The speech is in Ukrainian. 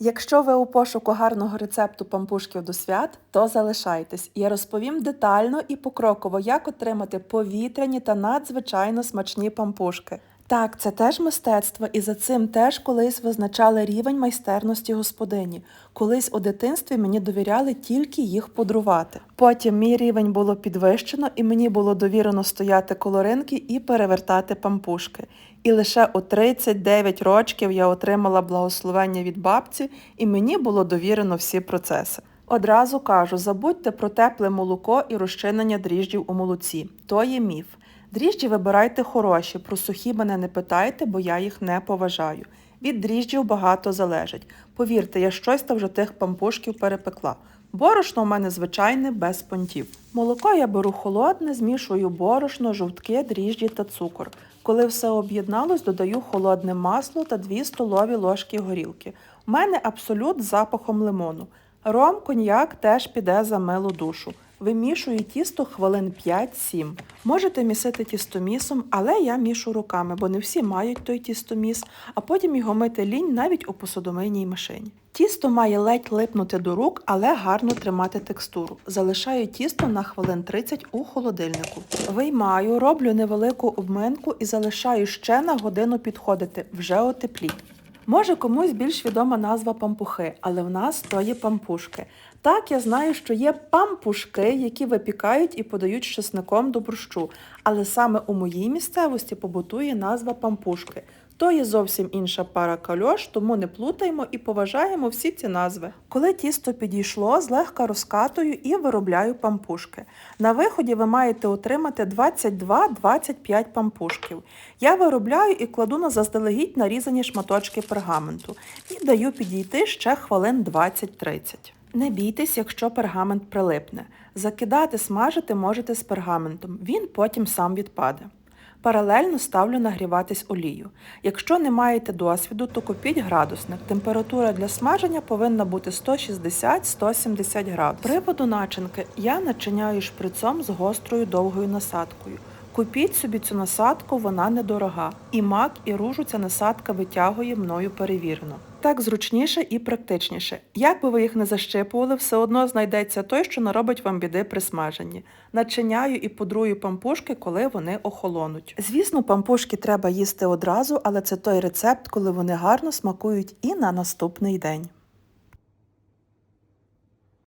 Якщо ви у пошуку гарного рецепту пампушків до свят, то залишайтесь. Я розповім детально і покроково, як отримати повітряні та надзвичайно смачні пампушки. Так, це теж мистецтво, і за цим теж колись визначали рівень майстерності господині. Колись у дитинстві мені довіряли тільки їх пудрувати. Потім мій рівень було підвищено, і мені було довірено стояти коло ринки і перевертати пампушки. І лише у 39 років я отримала благословення від бабці, і мені було довірено всі процеси. Одразу кажу, забудьте про тепле молоко і розчинення дріжджів у молоці. То є міф. Дріжджі вибирайте хороші, про сухі мене не питайте, бо я їх не поважаю. Від дріжджів багато залежить. Повірте, я щось та вже тих пампушків перепекла. Борошно у мене звичайне без понтів. Молоко я беру холодне, змішую борошно, жовтки, дріжджі та цукор. Коли все об'єдналось, додаю холодне масло та 2 столові ложки горілки. У мене абсолют з запахом лимону. Ром, коньяк теж піде за милу душу. Вимішую тісто хвилин 5-7. Можете місити тістомісом, але я мішу руками, бо не всі мають той тістоміс, а потім його мити лінь навіть у посудомийній машині. Тісто має ледь липнути до рук, але гарно тримати текстуру. Залишаю тісто на хвилин 30 у холодильнику. Виймаю, роблю невелику обминку і залишаю ще на годину підходити, вже у теплі. Може комусь більш відома назва пампухи, але в нас то є пампушки. Так, я знаю, що є пампушки, які випікають і подають чесником до борщу, але саме у моїй місцевості побутує назва пампушки. То є зовсім інша пара кальош, тому не плутаємо і поважаємо всі ці назви. Коли тісто підійшло, злегка розкатую і виробляю пампушки. На виході ви маєте отримати 22-25 пампушків. Я виробляю і кладу на заздалегідь нарізані шматочки пергаменту і даю підійти ще хвилин 20-30. Не бійтесь, якщо пергамент прилипне. Закидати, смажити можете з пергаментом, він потім сам відпаде. Паралельно ставлю нагріватись олію. Якщо не маєте досвіду, то купіть градусник. Температура для смаження повинна бути 160-170 градусів. Приводу начинки я начиняю шприцом з гострою довгою насадкою. Купіть собі цю насадку, вона недорога. І мак, і ружу ця насадка витягує мною перевірено. Так зручніше і практичніше. Як би ви їх не защипували, все одно знайдеться той, що наробить вам біди при смаженні. Начиняю і пудрую пампушки, коли вони охолонуть. Звісно, пампушки треба їсти одразу, але це той рецепт, коли вони гарно смакують і на наступний день.